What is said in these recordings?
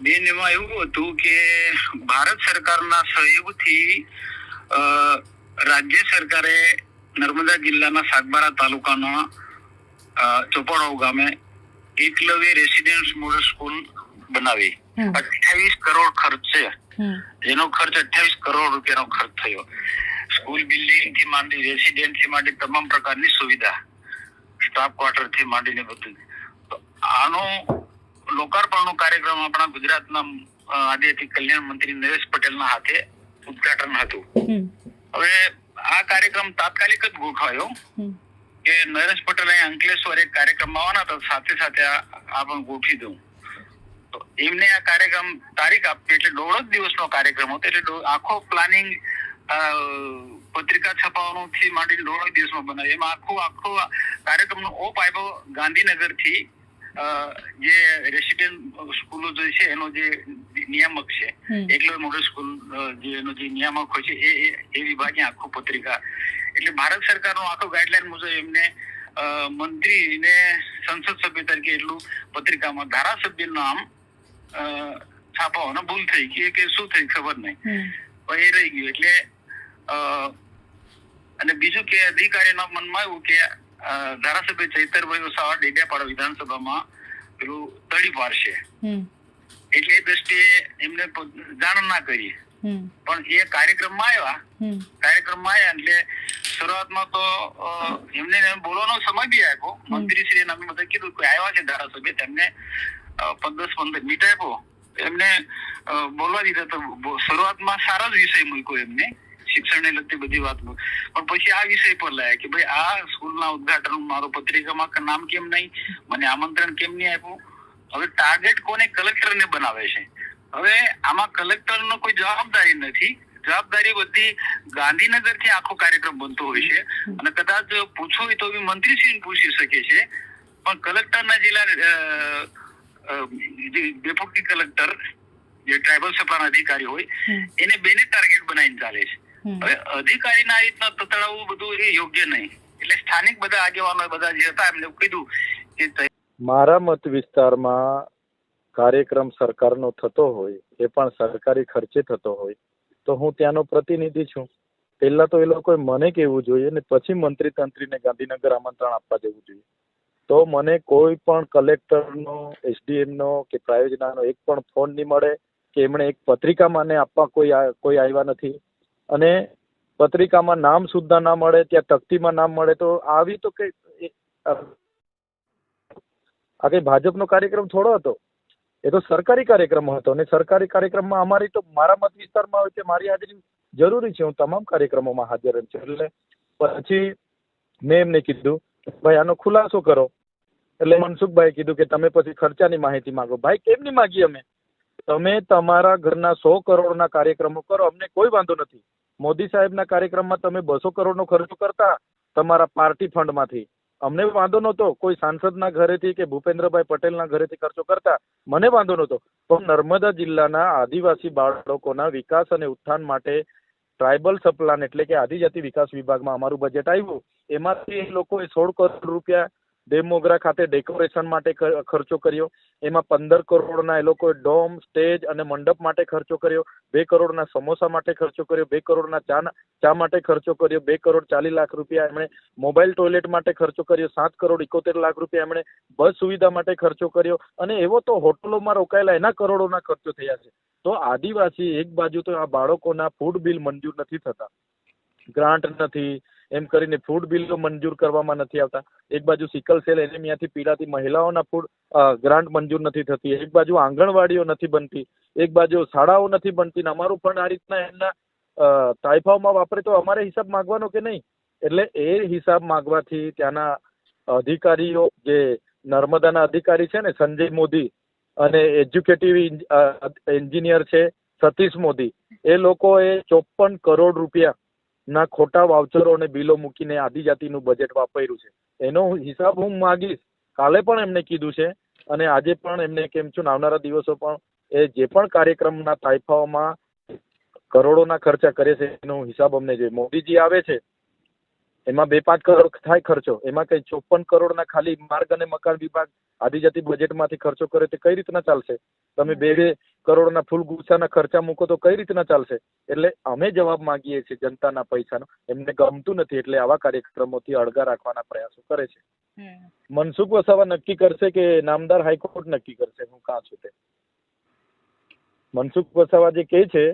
બેન એમાં એવું હતું કે ભારત સરકારના સહયોગથી રાજ્ય સરકારે નર્મદા જિલ્લાના સાગબારા તાલુકાના ચોપડાઓ ગામે એકલવ્ય રેસિડેન્સ મોડલ સ્કૂલ બનાવી. અઠ્યાવીસ કરોડ ખર્ચ છે. જેનો ખર્ચ અઠ્યાવીસ કરોડ રૂપિયાનો ખર્ચ થયો. સ્કૂલ બિલ્ડિંગથી માંડી રેસિડેન્ટથી માંડી તમામ પ્રકારની સુવિધા સ્ટાફ ક્વાર્ટરથી માંડીને બધું. આનો લોકાર્પણનો કાર્યક્રમ આપણા ગુજરાતના અ, કલ્યાણ મંત્રી નરેશ પટેલના હાથે ઉદઘાટન હતું. હવે આ કાર્યક્રમ તાત્કાલિક જ ગોઠવાયો. કે નરેશ પટેલ અહીં અંકલેશ્વર એક કાર્યક્રમ આવવાના હતા સાથે સાથે આ પણ ગોઠવી દઉં. તો એમને આ કાર્યક્રમ તારીખ આપી એટલે દોઢ જ દિવસનો કાર્યક્રમ હતો એટલે આખો પ્લાનિંગ પત્રિકા છપાવવાનું થી માંડીને દોઢ દિવસમાં બનાવ્યો. એમાં આખો આખો કાર્યક્રમનો ઓપ આપ્યો ગાંધીનગરથી જે રેસિડેન્ટ સ્કૂલો જે છે એનો જે નિયામક છે. એકલવ્ય મોડલ સ્કૂલ જે એનો જે નિયામક હોય છે એ એ- વિભાગે આખો પત્રિકા. એટલે ભારત સરકારનો આખો ગાઈડલાઈન મુજબ એમને મંત્રીને સંસદ સભ્ય તરીકે એટલું પત્રિકામાં ધારાસભ્યનું નામ છાપવાનો ભૂલ થઈ ગઈ કે શું થઈ ખબર નહીં. પણ એ રહી ગયું. એટલે અને બીજું કે અધિકારીના મનમાં આવ્યું કે ધારાસભ્ય ચૈતરભાઈ વસાવા ડેડિયાપાડા વિધાનસભામાં પેલું તળી પાડશે. એટલે એ દ્રષ્ટિએ એમને જાણ ના કરી. પણ એ કાર્યક્રમમાં આવ્યા. કાર્યક્રમમાં આવ્યા એટલે શરૂઆતમાં તો એમને બોલવાનો સમય બી આપ્યો. મંત્રીશ્રી અમે બધા કીધું કે આવ્યા છે ધારાસભ્ય. તેમને પંદર પંદર મિનિટ આપ્યો. એમને બોલવા દીધા તો શરૂઆતમાં સારા જ વિષય મૂક્યો એમને. શિક્ષણને લગતી બધી વાત. પણ પછી આ વિષય પર લાયા કે ભાઈ આ સ્કૂલના ઉદઘાટન મારો પત્રિકામાં નામ કેમ નહીં? મને આમંત્રણ કેમ નહીં આપ્યું? હવે ટાર્ગેટ કોને? કલેક્ટરને બનાવે છે. હવે આમાં કલેક્ટરનો કોઈ જવાબદારી નથી. જવાબદારી બધી ગાંધીનગરથી આખો કાર્યક્રમ બનતો હોય છે. અને કદાચ પૂછવું હોય તો બી મંત્રીશ્રીને પૂછી શકે છે. પણ કલેક્ટરના જિલ્લા ડેપ્યુટી કલેક્ટર જે ટ્રાઇબલ સભાના અધિકારી હોય એને બેને ટાર્ગેટ બનાવીને ચાલે છે. હવે અધિકારીના આ રીતના તતડાવવું બધું એ યોગ્ય નહીં. એટલે સ્થાનિક બધા આગેવાનો બધા જે હતા એમને કીધું કે મારા મત વિસ્તારમાં કાર્યક્રમ સરકારનો થતો હોય એ પણ સરકારી ખર્ચે થતો હોય તો હું ત્યાંનો પ્રતિનિધિ છું. પહેલા તો એ લોકોએ મને કહેવું જોઈએ ને પછી મંત્રી તંત્રીને ગાંધીનગર આમંત્રણ આપવા દેવું જોઈએ. તો મને કોઈ પણ કલેક્ટરનો એસડીએમનો કે પ્રાયોજનાનો એક પણ ફોન નહીં મળે કે એમણે એક પત્રિકા મને આપવા કોઈ કોઈ આવ્યા નથી. અને પત્રિકામાં નામ સુદ્ધા ના મળે, ત્યાં તકતીમાં નામ મળે, તો આવી તો કઈ આ કઈ ભાજપનો કાર્યક્રમ થોડો હતો. એ તો સરકારી કાર્યક્રમ હતો અને સરકારી કાર્યક્રમમાં અમારી તો, મારા મત વિસ્તારમાં હોય કે મારી હાજરી જરૂરી છે, હું તમામ કાર્યક્રમોમાં હાજર છું. એટલે પછી મેં એમને કીધું, ભાઈ, આનો ખુલાસો કરો. એટલે મનસુખભાઈ કીધું કે, તમે પછી ખર્ચાની માહિતી માંગો. ભાઈ, કેમ નહીં માગી અમે? તમે તમારા ઘરના સો કરોડના કાર્યક્રમો કરો, અમને કોઈ વાંધો નથી. મોદી સાહેબના કાર્યક્રમમાં તમે બસો કરોડનો ખર્ચો કરતા તમારા પાર્ટી ફંડમાંથી. અમને વાંધો નહોતો. કોઈ સાંસદના ઘરેથી કે ભૂપેન્દ્રભાઈ પટેલના ઘરેથી ખર્ચો કરતા મને વાંધો નહોતો. પણ નર્મદા જિલ્લાના આદિવાસી બાળકોના વિકાસ અને ઉત્થાન માટે ટ્રાઇબલ સપ્લાન એટલે કે આદિજાતિ વિકાસ વિભાગમાં અમારું બજેટ આવ્યું. એમાંથી એ લોકોએ સોળ કરોડ રૂપિયા દેવમોગરા ખાતે ડેકોરેશન માટે ખર્ચો કર્યો. એમાં પંદર કરોડના એ લોકોએ ડોમ, સ્ટેજ અને મંડપ માટે ખર્ચો કર્યો. બે કરોડના સમોસા માટે ખર્ચો કર્યો. બે કરોડના ચા ચા માટે ખર્ચો કર્યો. બે કરોડ ચાલીસ લાખ રૂપિયા એમણે મોબાઈલ ટોયલેટ માટે ખર્ચો કર્યો. સાત કરોડ એકોતેર લાખ રૂપિયા એમણે બસ સુવિધા માટે ખર્ચો કર્યો. અને એવો તો હોટલોમાં રોકાયેલા એના કરોડોના ખર્ચો થયા છે. તો આદિવાસી એક બાજુ તો આ બાળકોના ફૂડ બિલ મંજૂર નથી થતા. ગ્રાન્ટ નથી એમ કરીને ફૂડ બિલો મંજૂર કરવામાં નથી આવતા. એક બાજુ સિકલ સેલ એનેમિયાથી પીડાતી મહિલાઓના ફૂડ ગ્રાન્ટ મંજૂર નથી થતી. એક બાજુ આંગણવાડીઓ નથી બનતી. એક બાજુ શાળાઓ નથી બનતી. ને અમારું ફંડ આ રીતના એમના તાઇફાઓમાં વાપરે તો અમારે હિસાબ માગવાનો કે નહીં? એટલે એ હિસાબ માગવાથી ત્યાંના અધિકારીઓ, જે નર્મદાના અધિકારી છે ને સંજય મોદી અને એજ્યુકેટિવ એન્જિનિયર છે સતીશ મોદી, એ લોકોએ ચોપન કરોડ રૂપિયા ના ખોટા વાવચરો અને બિલો મૂકીને આદિજાતિનું બજેટ વાપર્યું છે. એનો હિસાબ હું માગીશ. કાલે પણ એમને કીધું છે અને આજે પણ એમને કેમ છું, આવનારા દિવસો પણ એ જે પણ કાર્યક્રમના તાઇફાઓમાં કરોડોના ખર્ચા કરે છે, એનો હિસાબ અમને જોઈએ. મોદીજી આવે છે, એમાં બે પાંચ કરોડ થાય ખર્ચો. એમાં કઈ ચોપન કરોડના ખાલી માર્ગ અને મકાન વિભાગ આદિજાતિ બજેટમાંથી ખર્ચો કરે તે કઈ રીતના ચાલશે? તમે બે બે કરોડોના ફૂલ ગુસ્સાના ખર્ચા મૂકો તો કઈ રીતના ચાલશે? એટલે અમે જવાબ માંગીએ છીએ જનતાના પૈસાનો. એમને ગમતું નથી એટલે આવા કાર્યક્રમોથી અળગા રાખવાના પ્રયાસો કરે છે. મનસુખ વસાવા નક્કી કરશે કે નામદાર હાઈકોર્ટ નક્કી કરશે? હું કાં છું તે? મનસુખ વસાવા જે કહે છે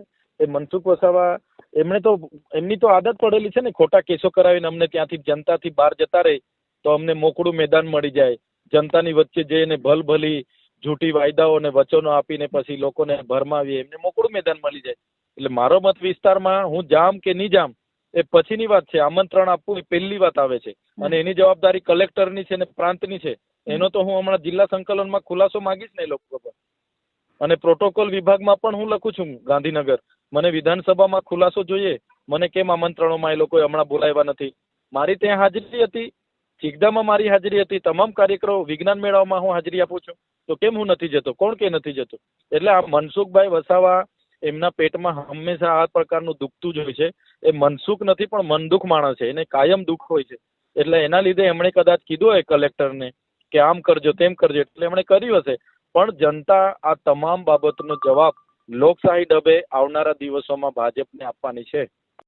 એ મનસુખ વસાવા એમણે તો એમની તો આદત પડેલી છે ને ખોટા કેસો કરાવીને અમને ત્યાંથી જનતાથી બહાર જતા રહે તો અમને મોકળું મેદાન મળી જાય. જનતાની વચ્ચે જઈને ભલભલી જૂઠી વાયદાઓ અને વચનો આપીને પછી લોકોને ભરમાવીએ એમને મોકળું મેદાન મળી જાય. એટલે મારો મત વિસ્તારમાં હું જામ કે નહીં જામ એ પછીની વાત છે. આમંત્રણ આપવું એ પહેલી વાત આવે છે. અને એની જવાબદારી કલેક્ટરની છે ને પ્રાંતની છે. એનો તો હું હમણાં જિલ્લા સંકલનમાં ખુલાસો માંગીશ ને એ લોકો પર. અને પ્રોટોકોલ વિભાગમાં પણ હું લખું છું ગાંધીનગર. મને વિધાનસભામાં ખુલાસો જોઈએ. મને કેમ આમંત્રણોમાં એ લોકોએ હમણાં બોલાવ્યા નથી? મારી ત્યાં હાજરી હતી ચિકદામાં મારી હાજરી હતી. તમામ કાર્યક્રમો વિજ્ઞાન મેળાઓમાં હું હાજરી આપું છું. તો કેમ હું નથી જતો? કોણ કે નથી જતો? એટલે આ મનસુખભાઈ વસાવા એમના પેટમાં હંમેશા આ પ્રકારનું દુખતું જ હોય છે. એ મનસુખ નથી, પણ મનદુખ માણસ છે. એને કાયમ દુઃખ હોય છે. એટલે એના લીધે એમણે કદાચ કીધું હોય કલેક્ટરને કે આમ કરજો, તેમ કરજો. એટલે એમણે કર્યું હશે. પણ જનતા આ તમામ બાબતનો જવાબ લોકશાહી ડબે આવનારા દિવસોમાં ભાજપને આપવાની છે.